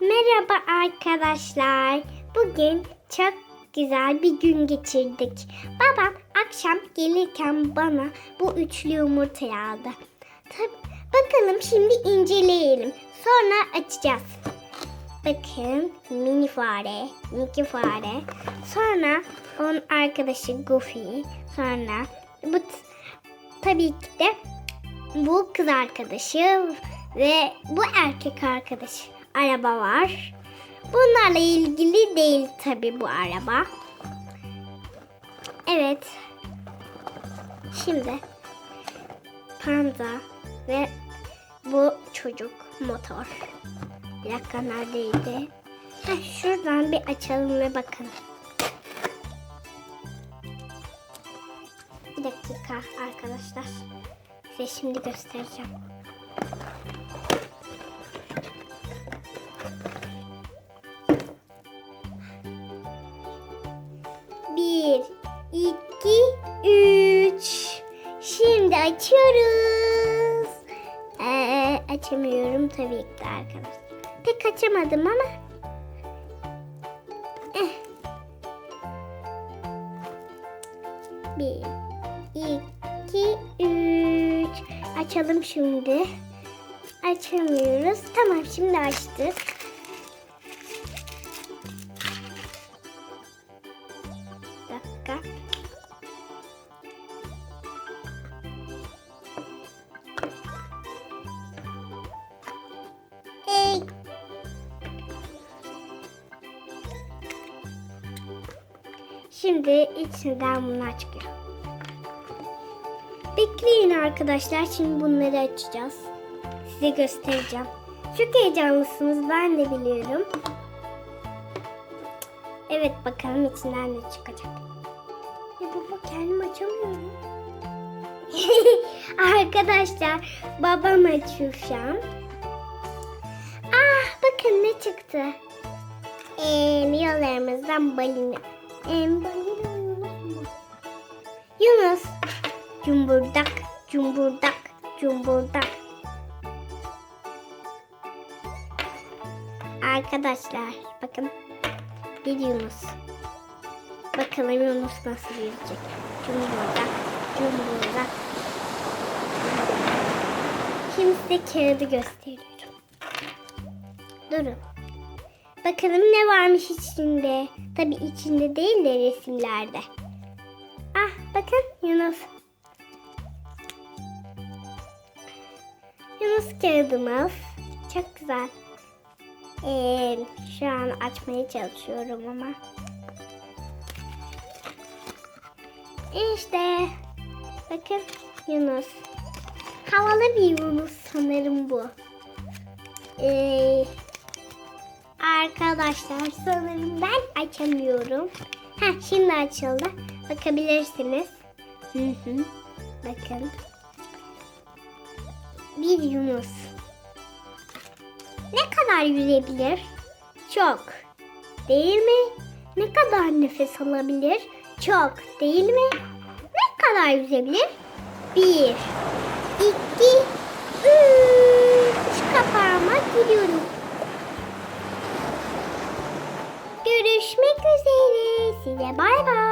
Merhaba arkadaşlar. Bugün çok güzel bir gün geçirdik. Babam akşam gelirken bana bu üçlü yumurtayı aldı. Tab- bakalım şimdi inceleyelim. Sonra açacağız. Bakın mini fare, Mickey fare. Sonra onun arkadaşı Goofy. Sonra bu tabii ki de bu kız arkadaşı ve bu erkek arkadaş araba var. Bunlarla ilgili değil tabi bu araba. Evet. Şimdi panda ve bu çocuk motor. Bir dakika neredeydi? Heh, şuradan bir açalım ve bakalım. Bir dakika arkadaşlar. Size şimdi göstereceğim. İki, üç. Şimdi açıyoruz. Ee, açamıyorum tabii ki arkadaşlar. Pek açamadım ama. Eh. Bir, iki, üç. Açalım şimdi. Açamıyoruz. Tamam şimdi açtık. Şimdi içinden bunlar çıkıyor. Bekleyin arkadaşlar. Şimdi bunları açacağız. Size göstereceğim. Çok heyecanlısınız. Ben de biliyorum. Evet bakalım içinden ne çıkacak. Ya baba kendim açamıyorum. Arkadaşlar babam açıyor şu an. Ah bakın ne çıktı. Ee, yollarımızdan balina. Ee, balina Yunus mu? Yunus. Cumburdak, cumburdak, cumburdak. Arkadaşlar bakın bir Yunus. Bakalım Yunus nasıl yüzecek. Cumburdak, cumburdak. Şimdi size kağıdı gösteriyorum. Durun. Bakalım ne varmış içinde. Tabi içinde değil de resimlerde. Ah bakın Yunus. Yunus kağıdımız. Çok güzel. Ee, şu an açmaya çalışıyorum ama. İşte. Bakın Yunus. Havalı bir Yunus sanırım bu. Ee, arkadaşlar sanırım ben açamıyorum. Heh, şimdi açıldı. Bakabilirsiniz. Hı hı. Bakın. Bir Yunus. Ne kadar yüzebilir? Çok. Değil mi? Ne kadar nefes alabilir? Çok. Değil mi? Ne kadar yüzebilir? Bir, iki, üç. Kapağıma giriyorum. Bye bye.